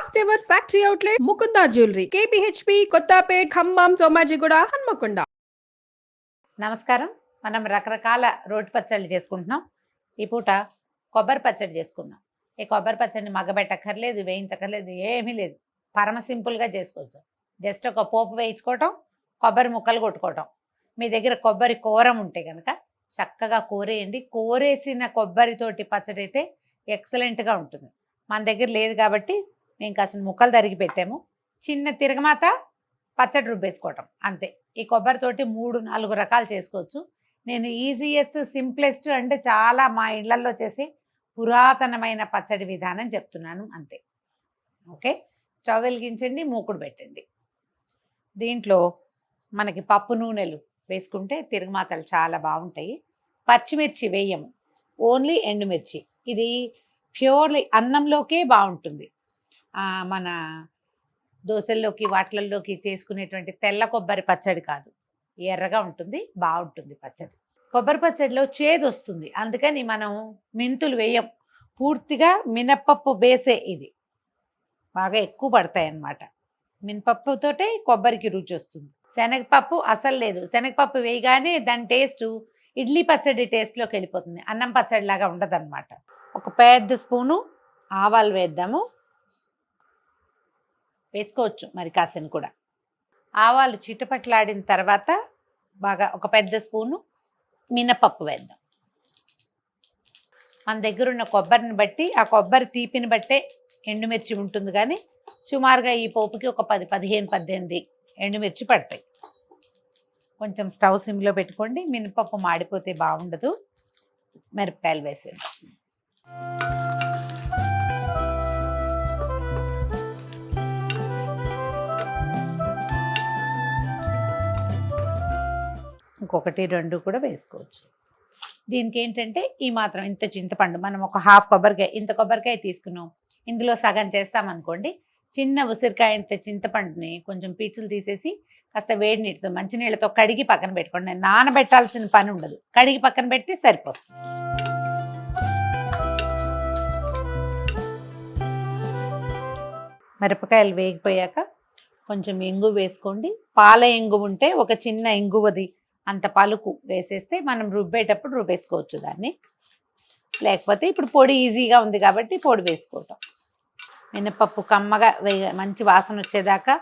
First ever factory outlet Mukunda jewellery. KPHB Kothapet Khammam Somajiguda Hanamkonda. నమస్కారం. మనం రకరకాల రోటి పచ్చళ్ళు చేసుకుంటున్నాం. ఈ పూట కొబ్బరి పచ్చడి చేసుకుందాం. ఈ కొబ్బరి పచ్చడిని మగ్గబెట్టక్కర్లేదు వేయించక్కర్లేదు ఏమీ లేదు. పరమ సింపుల్గా చేసుకోవచ్చు. జస్ట్ ఒక పోపు వేయించుకోవటం కొబ్బరి ముక్కలు కొట్టుకోవటం. మీ దగ్గర కొబ్బరి కూరం ఉంటే కనుక చక్కగా కూరేయండి. కూరేసిన కొబ్బరితోటి పచ్చడి అయితే ఎక్సలెంట్గా ఉంటుంది. మన దగ్గర లేదు కాబట్టి మేము కాసిన ముక్కలు తరిగి పెట్టాము. చిన్న తిరగమాత పచ్చడి రుబ్బేసుకోవటం అంతే. ఈ కొబ్బరితోటి మూడు నాలుగు రకాలు చేసుకోవచ్చు. నేను ఈజియెస్ట్ సింప్లెస్ట్ అంటే చాలా మా ఇళ్ళలో చేసే పురాతనమైన పచ్చడి విధానం చెప్తున్నాను అంతే. ఓకే? స్టవ్ వెలిగించండి మూకుడు పెట్టండి. దీంట్లో మనకి పప్పు నూనెలు వేసుకుంటే తిరుగుమాతలు చాలా బాగుంటాయి. పచ్చిమిర్చి వేయము. ఓన్లీ ఎండుమిర్చి. ఇది ప్యూర్లీ అన్నంలోకే బాగుంటుంది. మన దోశల్లోకి వాట్లల్లోకి చేసుకునేటువంటి తెల్ల కొబ్బరి పచ్చడి కాదు. ఎర్రగా ఉంటుంది బాగుంటుంది పచ్చడి. కొబ్బరి పచ్చడిలో చేదు వస్తుంది. అందుకని మనం మెంతులు వేయం. పూర్తిగా మినపప్పు బేసే ఇది. బాగా ఎక్కువ పడతాయి అన్నమాట మినపప్పుతోటే కొబ్బరికి రుచి వస్తుంది. శనగపప్పు అసలు లేదు. శనగపప్పు వేయగానే దాని టేస్ట్ ఇడ్లీ పచ్చడి టేస్ట్లోకి వెళ్ళిపోతుంది. అన్నం పచ్చడిలాగా ఉండదన్నమాట. ఒక పెద్ద స్పూను ఆవాలు వేద్దాము. వేసుకోవచ్చు మరి కాసిన కూడా. ఆవాలు చిటపట్లాడిన తర్వాత బాగా ఒక పెద్ద స్పూను మినపప్పు వేద్దాం. మన దగ్గర ఉన్న కొబ్బరిని బట్టి ఆ కొబ్బరి తీపిని బట్టే ఎండుమిర్చి ఉంటుంది కానీ సుమారుగా ఈ పోపుకి ఒక పది పదిహేను పద్దెనిమిది ఎండుమిర్చి పడతాయి. కొంచెం స్టవ్ సిమ్లో పెట్టుకోండి మినపప్పు మాడిపోతే బాగుండదు. మిరపకాయలు వేసేది ఇంకొకటి రెండు కూడా వేసుకోవచ్చు. దీనికి ఏంటంటే ఈ మాత్రం ఇంత చింతపండు మనం ఒక హాఫ్ కొబ్బరికాయ ఇంత కొబ్బరికాయ తీసుకున్నాం. ఇందులో సగం చేస్తామనుకోండి చిన్న ఉసిరికాయ ఇంత చింతపండుని కొంచెం పీచులు తీసేసి కాస్త వేడి నీటితో మంచినీళ్ళతో కడిగి పక్కన పెట్టుకోండి. నానబెట్టాల్సిన పని ఉండదు. కడిగి పక్కన పెట్టి సరిపోతుంది. మిరపకాయలు వేగిపోయాక కొంచెం ఇంగు వేసుకోండి. పాల ఇంగు ఉంటే ఒక చిన్న ఇంగువది అంత పలుకు వేసేస్తే మనం రుబ్బేటప్పుడు రుబ్బేసుకోవచ్చు దాన్ని. లేకపోతే ఇప్పుడు పొడి ఈజీగా ఉంది కాబట్టి పొడి వేసుకోవటం. మినపప్పు కమ్మగా వేగ మంచి వాసన వచ్చేదాకా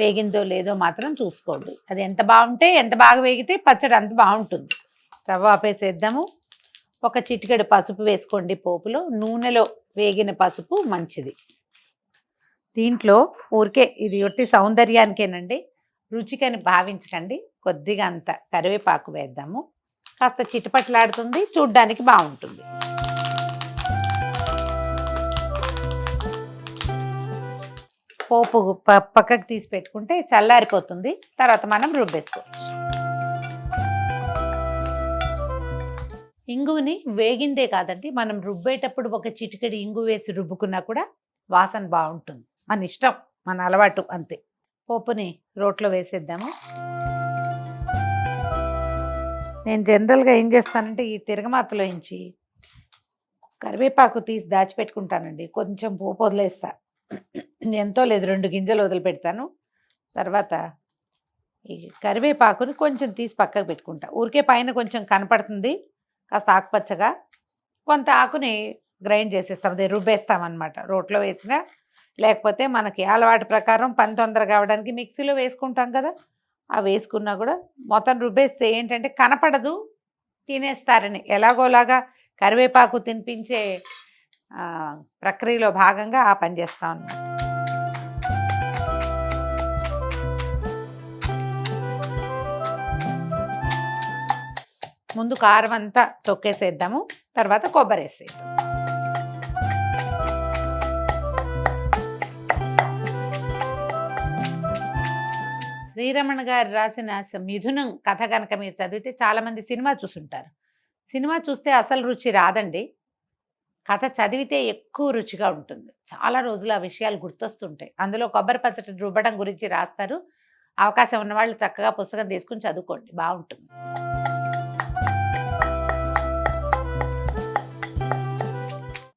వేగిందో లేదో మాత్రం చూసుకోండి. అది ఎంత బాగుంటే ఎంత బాగా వేగితే పచ్చడి అంత బాగుంటుంది. స్టవ్ ఆపేసేద్దాము ఒక చిటికెడు పసుపు వేసుకోండి పోపులో. నూనెలో వేగిన పసుపు మంచిది. దీంట్లో ఊరికే ఇది ఒట్టి సౌందర్యానికేనండి. రుచికని భావించకండి. కొద్దిగా అంత కరివేపాకు వేద్దాము. కాస్త చిటపట్లాడుతుంది. చూడ్డానికి బాగుంటుంది. పోపు ప- పక్కకు తీసి పెట్టుకుంటే చల్లారిపోతుంది. తర్వాత మనం రుబ్బేసుకోవచ్చు. ఇంగుని వేగిందే కాదండి. మనం రుబ్బేటప్పుడు ఒక చిటికెడు ఇంగు వేసి రుబ్బుకున్నా కూడా వాసన బాగుంటుంది. మన ఇష్టం మన అలవాటు అంతే. పప్పుని రోట్లో వేసేద్దాము. నేను జనరల్గా ఏం చేస్తానంటే ఈ తిరగమాతలో ఇంచి కరివేపాకు తీసి దాచిపెట్టుకుంటానండి. కొంచెం పోపు వదిలేస్తా. ఎంతో లేదు రెండు గింజలు వదిలిపెడతాను. తర్వాత ఈ కరివేపాకుని కొంచెం తీసి పక్కకు పెట్టుకుంటా. ఊరికే పైన కొంచెం కనపడుతుంది కాస్త ఆకుపచ్చగా. కొంత ఆకుని గ్రైండ్ చేసేస్తాం అదే రుబ్బేస్తామన్నమాట. రోట్లో వేసినా లేకపోతే మనకి అలవాటు ప్రకారం పని తొందరగా అవడానికి మిక్సీలో వేసుకుంటాం కదా ఆ వేసుకున్నా కూడా మొత్తం రుబ్బేస్తే ఏంటంటే కనపడదు తినేస్తారని. ఎలాగోలాగా కరివేపాకు తినిపించే ప్రక్రియలో భాగంగా ఆ పని చేస్తాం అన్నమాట ముందు కారం అంతా తొక్కేసేద్దాము తర్వాత కొబ్బరి వేసేద్దాం. శ్రీరమణ గారు రాసిన మిథునం కథ కనుక మీరు చదివితే చాలామంది సినిమా చూసుంటారు. సినిమా చూస్తే అసలు రుచి రాదండి. కథ చదివితే ఎక్కువ రుచిగా ఉంటుంది. చాలా రోజులు ఆ విషయాలు గుర్తొస్తుంటాయి. అందులో కొబ్బరి పచ్చడి రుబ్బడం గురించి రాస్తారు. అవకాశం ఉన్న వాళ్ళు చక్కగా పుస్తకం తీసుకుని చదువుకోండి. బాగుంటుంది.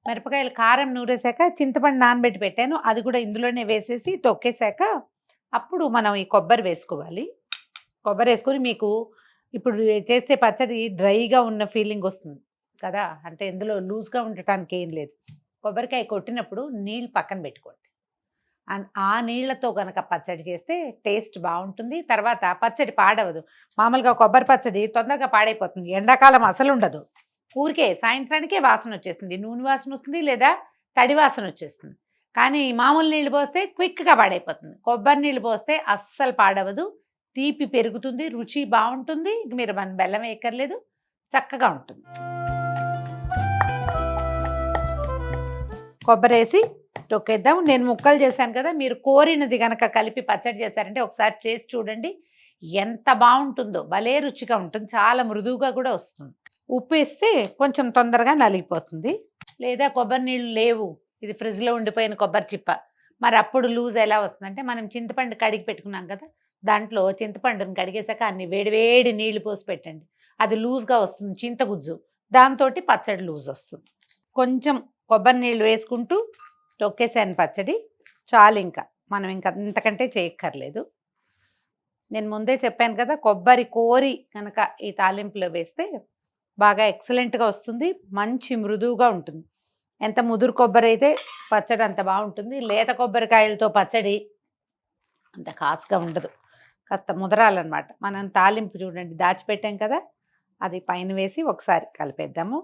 మిరపకాయలు కారం నూరేసాక చింతపండు నానబెట్టి పెట్టాను. అది కూడా ఇందులోనే వేసేసి తొక్కేసాక అప్పుడు మనం ఈ కొబ్బరి వేసుకోవాలి. కొబ్బరి వేసుకొని మీకు ఇప్పుడు చేస్తే పచ్చడి డ్రైగా ఉన్న ఫీలింగ్ వస్తుంది కదా. అంటే ఇందులో లూజ్గా ఉండటానికి ఏం లేదు. కొబ్బరికాయ కొట్టినప్పుడు నీళ్ళు పక్కన పెట్టుకోండి. ఆ నీళ్ళతో కనుక పచ్చడి చేస్తే టేస్ట్ బాగుంటుంది. తర్వాత పచ్చడి పాడవదు. మామూలుగా కొబ్బరి పచ్చడి తొందరగా పాడైపోతుంది. ఎండాకాలం అసలు ఉండదు. ఊరికే సాయంత్రానికే వాసన వచ్చేస్తుంది. నూనె వాసన వస్తుంది లేదా తడి వాసన వచ్చేస్తుంది. కానీ మామూలు నీళ్ళు పోస్తే క్విక్గా పాడైపోతుంది. కొబ్బరి నీళ్ళు పోస్తే అస్సలు పాడవదు. తీపి పెరుగుతుంది రుచి బాగుంటుంది. మీరు మన బెల్లం వేయక్కర్లేదు. చక్కగా ఉంటుంది. కొబ్బరి వేసి తొక్కేద్దాం. నేను ముక్కలు చేశాను కదా మీరు కోరినది కనుక కలిపి పచ్చడి చేశారంటే ఒకసారి చేసి చూడండి. ఎంత బాగుంటుందో భలే రుచిగా ఉంటుంది. చాలా మృదువుగా కూడా వస్తుంది. ఉప్పు వేస్తే కొంచెం తొందరగా నలిగిపోతుంది. లేదా కొబ్బరి నీళ్ళు లేవు. ఇది ఫ్రిడ్జ్లో ఉండిపోయిన కొబ్బరి చిప్ప. మరి అప్పుడు లూజ్ ఎలా వస్తుందంటే మనం చింతపండు కడిగి పెట్టుకున్నాం కదా దాంట్లో చింతపండుని కడిగేసాక అన్ని వేడివేడి నీళ్ళు పోసి పెట్టండి. అది లూజ్గా వస్తుంది చింతగుజ్జు. దాంతో పచ్చడి లూజ్ వస్తుంది. కొంచెం కొబ్బరి నీళ్ళు వేసుకుంటూ తొక్కేసాను పచ్చడి. చాలు ఇంకా. మనం ఇంకా ఇంతకంటే చేయక్కర్లేదు. నేను ముందే చెప్పాను కదా కొబ్బరి కోరి కనుక ఈ తాలింపులో వేస్తే బాగా ఎక్సలెంట్గా వస్తుంది మంచి మృదువుగా ఉంటుంది. ఎంత ముదురు కొబ్బరి అయితే పచ్చడి అంత బాగుంటుంది. లేత కొబ్బరికాయలతో పచ్చడి అంత కాసుగా ఉండదు. కాస్త ముదరాలన్నమాట. మనం తాలింపు చూడండి దాచిపెట్టాం కదా అది పైన వేసి ఒకసారి కలిపేద్దాము.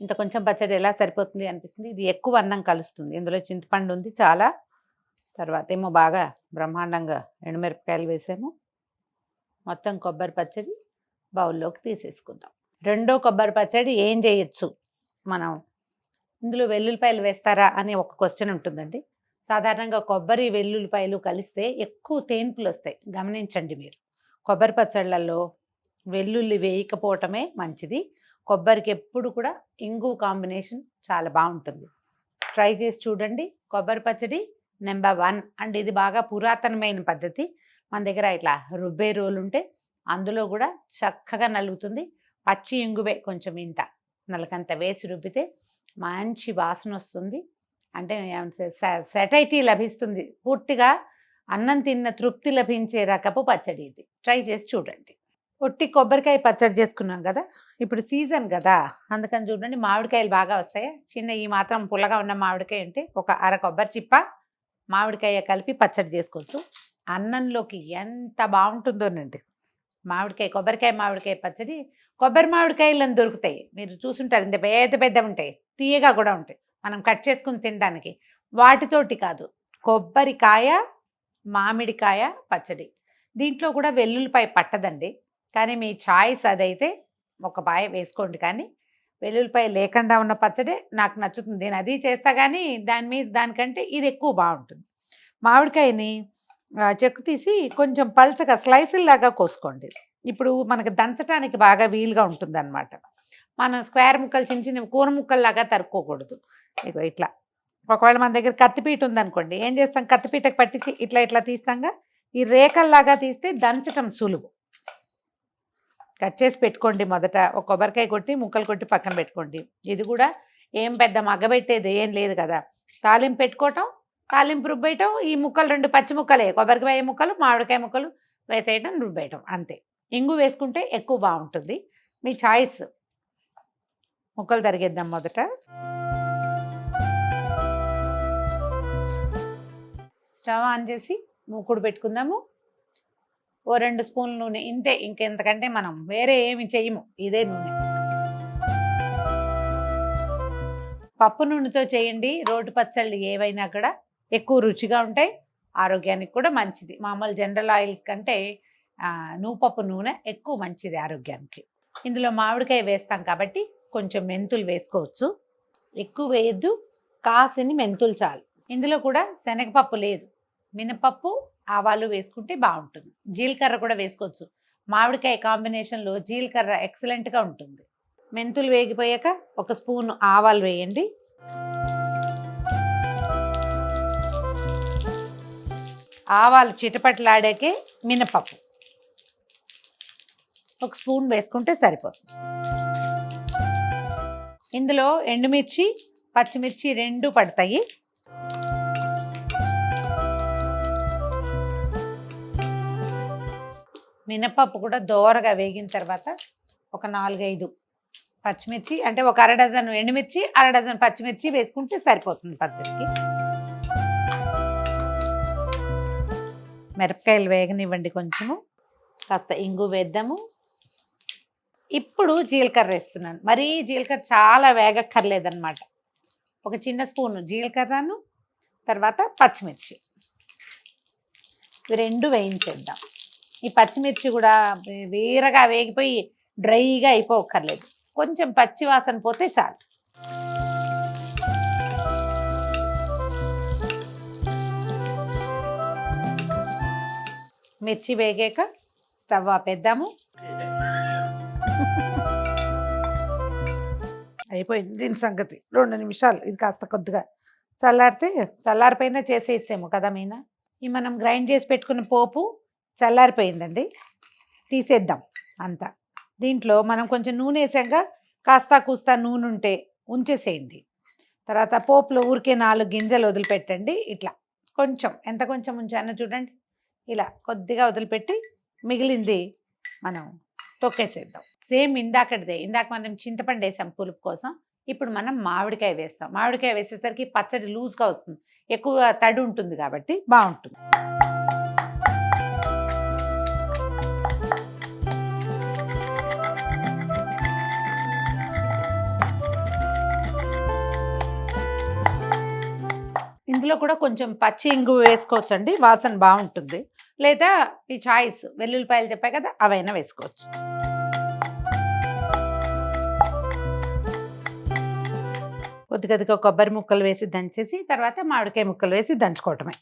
ఇంత కొంచెం పచ్చడి ఎలా సరిపోతుంది అనిపిస్తుంది. ఇది ఎక్కువ అన్నం కలుస్తుంది. ఇందులో చింతపండు ఉంది చాలా. తర్వాత ఏమో బాగా బ్రహ్మాండంగా ఎండుమిరపకాయలు వేసాము. మొత్తం కొబ్బరి పచ్చడి బౌల్లోకి తీసేసుకుందాం. రెండో కొబ్బరి పచ్చడి ఏం చేయొచ్చు? మనం ఇందులో వెల్లుల్లిపాయలు వేస్తారా అని ఒక క్వశ్చన్ ఉంటుందండి. సాధారణంగా కొబ్బరి వెల్లుల్లిపాయలు కలిస్తే ఎక్కువ తేన్పులు వస్తాయి. గమనించండి మీరు. కొబ్బరి పచ్చళ్ళల్లో వెల్లుల్లి వేయకపోవటమే మంచిది. కొబ్బరికి ఎప్పుడు కూడా ఇంగు కాంబినేషన్ చాలా బాగుంటుంది. ట్రై చేసి చూడండి. కొబ్బరి పచ్చడి నెంబర్ వన్. అండ్ ఇది బాగా పురాతనమైన పద్ధతి. మన దగ్గర ఇట్లా రుబ్బే రోలు ఉంటే అందులో కూడా చక్కగా నలుగుతుంది. పచ్చి ఇంగువే కొంచెం ఇంత. నలకంత వేసి రుబ్బితే మంచి వాసన వస్తుంది. అంటే సెటైటీ లభిస్తుంది. పూర్తిగా అన్నం తిన్న తృప్తి లభించే రకపు పచ్చడి ఇది. ట్రై చేసి చూడండి. ఒట్టి కొబ్బరికాయ పచ్చడి చేసుకున్నాం కదా? ఇప్పుడు సీజన్ కదా? అందుకని చూడండి మామిడికాయలు బాగా వస్తాయి? చిన్న ఈ మాత్రం పుల్లగా ఉన్న మామిడికాయ అంటే ఒక అర కొబ్బరి చిప్ప మామిడికాయ కలిపి పచ్చడి చేసుకోవచ్చు. అన్నంలోకి ఎంత బాగుంటుందోనండి మామిడికాయ కొబ్బరికాయ మామిడికాయ పచ్చడి కొబ్బరి మామిడికాయలు దొరుకుతాయి. మీరు చూసుంటారు. ఇంత పెద్ద పెద్ద ఉంటాయి. తీయగా కూడా ఉంటాయి. మనం కట్ చేసుకుని తినడానికి. వాటితోటి కాదు. కొబ్బరికాయ మామిడికాయ పచ్చడి. దీంట్లో కూడా వెల్లుల్లిపాయ పట్టదండి. కానీ మీ చాయిస్ అదైతే ఒక పాయ వేసుకోండి. కానీ వెల్లుల్లిపాయ లేకుండా ఉన్న పచ్చడే నాకు నచ్చుతుంది. నేను అది చేస్తా కానీ దాని మీద దానికంటే ఇది ఎక్కువ బాగుంటుంది. మామిడికాయని చెక్కు తీసి కొంచెం పల్చగా స్లైసుల్లాగా కోసుకోండి. ఇప్పుడు మనకు దంచడానికి బాగా వీలుగా ఉంటుంది అనమాట మనం స్క్వేర్ ముక్కలు చిన్న చిన్న కూర ముక్కల్లాగా తరుక్కోకూడదు. ఇగో ఇట్లా. ఒకవేళ మన దగ్గర కత్తిపీట ఉందనుకోండి ఏం చేస్తాం? కత్తిపీటకు పట్టించి ఇట్లా ఇట్లా తీస్తాంగా? ఈ రేఖల్లాగా తీస్తే దంచటం సులువు. కట్ చేసి పెట్టుకోండి మొదట. ఒక కొబ్బరికాయ కొట్టి ముక్కలు కొట్టి పక్కన పెట్టుకోండి. ఇది కూడా ఏం పెద్ద మగ్గబెట్టేది ఏం లేదు కదా. తాలింపు పెట్టుకోవటం తాలింపు రుబ్బేయటం ఈ ముక్కలు రెండు పచ్చి ముక్కలే కొబ్బరికాయ ముక్కలు మామిడికాయ ముక్కలు వేసేయటం రుబ్బేయటం అంతే. ఇంగు వేసుకుంటే ఎక్కువ బాగుంటుంది. మీ చాయిస్. ముక్కలు తరిగేద్దాం మొదట. స్టవ్ ఆన్ చేసి మూకుడు పెట్టుకుందాము. ఓ రెండు స్పూన్ల నూనె ఇంతే. ఇంకెంతకంటే మనం వేరే ఏమి చేయము ఇదే నూనె. పప్పు నూనెతో చేయండి. రోడ్డు పచ్చళ్ళు ఏవైనా కూడా ఎక్కువ రుచిగా ఉంటాయి. ఆరోగ్యానికి కూడా మంచిది. మామూలు జనరల్ ఆయిల్స్ కంటే నూపప్పు నూనె ఎక్కువ మంచిది ఆరోగ్యానికి. ఇందులో మామిడికాయ వేస్తాం కాబట్టి కొంచెం మెంతులు వేసుకోవచ్చు. ఎక్కువ వేయద్దు. కాసిని మెంతులు చాలు. ఇందులో కూడా శనగపప్పు లేదు. మినపప్పు ఆవాలు వేసుకుంటే బాగుంటుంది. జీలకర్ర కూడా వేసుకోవచ్చు. మామిడికాయ కాంబినేషన్లో జీలకర్ర ఎక్సలెంట్గా ఉంటుంది. మెంతులు వేగిపోయాక ఒక స్పూన్ ఆవాలు వేయండి. ఆవాలు చిటపట్లాడాకే మినపప్పు. ఒక స్పూన్ వేసుకుంటే సరిపోతుంది. ఇందులో ఎండుమిర్చి పచ్చిమిర్చి రెండు పడతాయి. మినపప్పు కూడా దోరగా వేగిన తర్వాత ఒక నాలుగైదు పచ్చిమిర్చి అంటే ఒక అర డజన్ ఎండుమిర్చి అర డజన్ పచ్చిమిర్చి వేసుకుంటే సరిపోతుంది పచ్చడికి. మిరపకాయలు వేగనివ్వండి కొంచెము. కాస్త ఇంగు వేద్దాము. ఇప్పుడు జీలకర్ర వేస్తున్నాను. మరీ జీలకర్ర చాలా వేగక్కర్లేదన్నమాట. ఒక చిన్న స్పూను జీలకర్రను తర్వాత పచ్చిమిర్చి. ఇవి రెండు వేయించేద్దాం. ఈ పచ్చిమిర్చి కూడా వేరగా వీరగా వేగిపోయి డ్రైగా అయిపోక్కర్లేదు. కొంచెం పచ్చి వాసన పోతే చాలు. మిర్చి వేగాక స్టవ్ ఆపేద్దాము. అయిపోయింది దీని సంగతి. రెండు నిమిషాలు. ఇది కాస్త కొద్దిగా చల్లారితే చల్లారిపోయినా చేసేసాము కదా మీనా? ఈ మనం గ్రైండ్ చేసి పెట్టుకున్న పోపు చల్లారిపోయిందండి. తీసేద్దాం అంతా. దీంట్లో మనం కొంచెం నూనె వేసాక కాస్త కూస్త నూనె ఉంటే ఉంచేసేయండి. తర్వాత పోపులో ఊరికే నాలుగు గింజలు వదిలిపెట్టండి. ఇట్లా. కొంచెం. ఎంత కొంచెం ఉంచానో చూడండి. ఇలా కొద్దిగా వదిలిపెట్టి మిగిలింది మనం తొక్కేసేద్దాం. సేమ్ ఇందాకటిదే ఇందాక మనం చింతపండు వేసాం పులుపు కోసం. ఇప్పుడు మనం మామిడికాయ వేస్తాం. మామిడికాయ వేసేసరికి పచ్చడి లూజ్గా వస్తుంది. ఎక్కువ తడి ఉంటుంది కాబట్టి బాగుంటుంది. ఇందులో కూడా కొంచెం పచ్చి ఇంగు వేసుకోవచ్చండి వాసన బాగుంటుంది. లేదా ఈ చాయిస్ వెల్లుల్లిపాయలు చెప్పాయి కదా అవైనా వేసుకోవచ్చు. కొద్ది కొద్దిగా కొబ్బరి ముక్కలు వేసి దంచేసి తర్వాత మామిడికాయ ముక్కలు వేసి దంచుకోవటమే.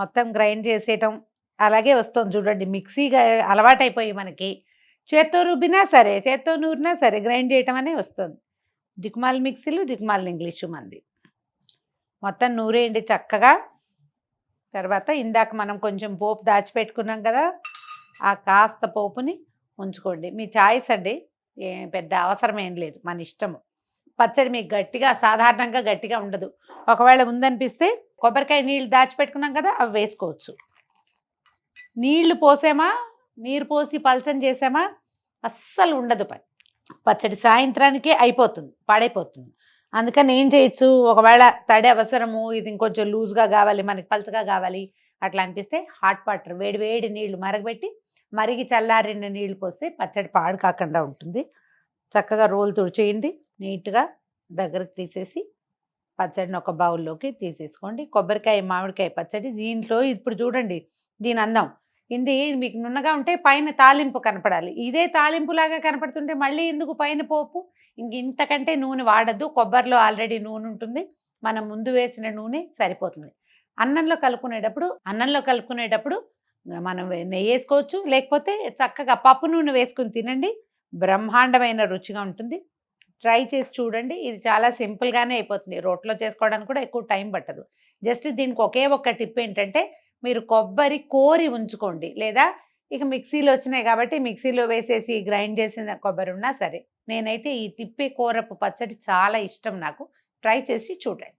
మొత్తం గ్రైండ్ చేసేయటం అలాగే వస్తుంది చూడండి మిక్సీగా అలవాటైపోయి మనకి. చేత్తో రుబ్బినా సరే చేత్తో నూరినా సరే గ్రైండ్ చేయటం అనే వస్తుంది. దిక్మాల మిక్సీలు దిక్మాల ఇంగ్లీషు మంది. మొత్తం నూరేయండి చక్కగా. తర్వాత ఇందాక మనం కొంచెం పోపు దాచిపెట్టుకున్నాం కదా ఆ కాస్త పోపుని ఉంచుకోండి. మీ చాయిస్ అండి. ఏ పెద్ద అవసరం ఏం లేదు మన ఇష్టము. పచ్చడి మీకు గట్టిగా సాధారణంగా గట్టిగా ఉండదు. ఒకవేళ ఉందనిపిస్తే కొబ్బరికాయ నీళ్ళు దాచిపెట్టుకున్నాం కదా అవి వేసుకోవచ్చు. నీళ్ళు పోసామా? నీరు పోసి పలచం చేసామా? అస్సలు ఉండదు పని. పచ్చడి సాయంత్రానికే అయిపోతుంది పాడైపోతుంది. అందుకని ఏం చేయొచ్చు? ఒకవేళ తడి అవసరము ఇది ఇంకొంచెం లూజ్గా కావాలి మనకి పలచగా కావాలి అట్లా అనిపిస్తే హాట్ వాటర్ వేడి వేడి నీళ్ళు మరగబెట్టి మరిగి చల్లారిన నీళ్ళు పోస్తే పచ్చడి పాడు కాకుండా ఉంటుంది. చక్కగా రోలు తుడిచేయండి నీట్గా దగ్గరకు తీసేసి పచ్చడిని ఒక బౌల్లోకి తీసేసుకోండి. కొబ్బరికాయ మామిడికాయ పచ్చడి దీంట్లో ఇప్పుడు చూడండి దీని అందం. ఇది మీకు నున్నగా ఉంటే పైన తాలింపు కనపడాలి. ఇదే తాలింపులాగా కనపడుతుంటే మళ్ళీ ఎందుకు పైన పోపు? ఇంక ఇంతకంటే నూనె వాడద్దు. కొబ్బరిలో ఆల్రెడీ నూనె ఉంటుంది. మనం ముందు వేసిన నూనె సరిపోతుంది. అన్నంలో కలుపుకునేటప్పుడు అన్నంలో కలుపుకునేటప్పుడు మనం నెయ్యి వేసుకోవచ్చు. లేకపోతే చక్కగా పప్పు నూనె వేసుకుని తినండి. బ్రహ్మాండమైన రుచిగా ఉంటుంది. ట్రై చేసి చూడండి. ఇది చాలా సింపుల్గానే అయిపోతుంది. రోట్లో చేసుకోవడానికి కూడా ఎక్కువ టైం పట్టదు. జస్ట్ దీనికి ఒకే ఒక్క టిప్ ఏంటంటే మీరు కొబ్బరి కోరి ఉంచుకోండి. లేదా ఇక మిక్సీలో వచ్చినాయి కాబట్టి మిక్సీలో వేసేసి గ్రైండ్ చేసిన కొబ్బరి ఉన్నా సరే నేనైతే ఈ తిప్పే కూరపు పచ్చడి చాలా ఇష్టం నాకు. ట్రై చేసి చూడండి.